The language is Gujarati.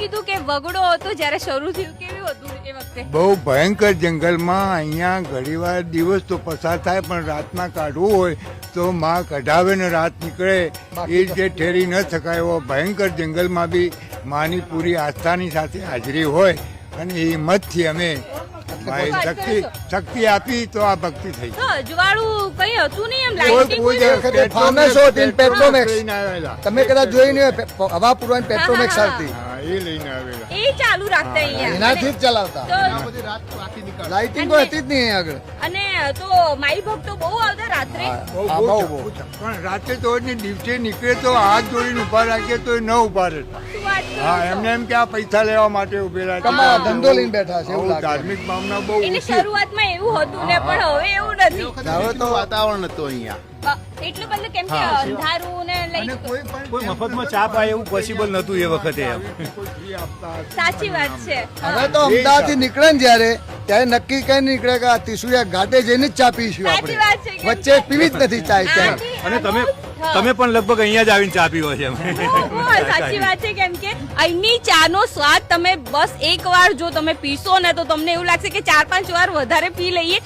કીધું કે વગડો હતો જ્યારે શરૂ થયું કેવું હતું એ વખતે? બહુ ભયંકર જંગલમાં અહીંયા ઘણીવાર દિવસ તો પસાર થાય પણ રાતમાં કાઢવું હોય તો માં કઢાવે ને રાત નીકળે. એ જે ઠેરી ન શકાય એવો ભયંકર જંગલમાં બી માની પૂરી આસ્થાની સાથે હાજરી હોય. અને એ હિંમતથી અમે ભાઈ શક્તિ શક્તિ આપી તો આ ભક્તિ થઈ. તો અજવાળું કઈ હતું નહીં એમ લાઇટિંગ કોઈ કોઈ ફાર્મર્સ હોત in Petromax. તમે કદાચ જોઈ નહીં હવા પૂરવાની પેટ્રોમેક્સ આવતી એ લઈને આવેલા. એ ચાલુ રાખતા અહીંયા. એનાથી જ ચલાવતા. લાઇટિંગ કોઈ હતી જ નહીં આગળ. અને તો માઈ ભક્તો બહુ આવતા હા, બહુ બહુ, બહુ. પણ રાતે તો દિવસે નીકળે તો હાથ જોડીને ઊભા રાખીએ તો એ ન ઊભા રહેતા. હા? એમને એમ કે આ પૈસા લેવા માટે ઉભેલા તમારા ધંધો લઈને બેઠા છે, એવું ધાર્મિક ભાવના બહુ એટલે શરૂઆતમાં એવું હતું ને પણ હવે એવું નથી. હવે તો વાતાવરણ હતું અહીંયા. એટલું બધું કેમ કે અંધારું ને લાઈક કોઈ મફતમાં ચા પાય એવું પોસિબલ નહોતું એ વખતે. સાચી વાત છે. હવે તો અમદાવાદથી નીકળે ને જ્યારે ત્યારે નક્કી કઈ નીકળે કે આ ઘાટે જઈને જ ચા પીશું આપણે. વાત છે કે- વચ્ચે પીવી જ નથી ચા ત્યાં અને તમે તમે પણ લગભગ અહીંયા જ આવીને ચા પીવો છે સાચી વાત છે કેમ કે અહીંની ચાનો સ્વાદ તમે બસ એક વાર જો તમે પીશો ને તો તમને એવું લાગશે કે ચાર પાંચ વાર વધારે પી લઈએ.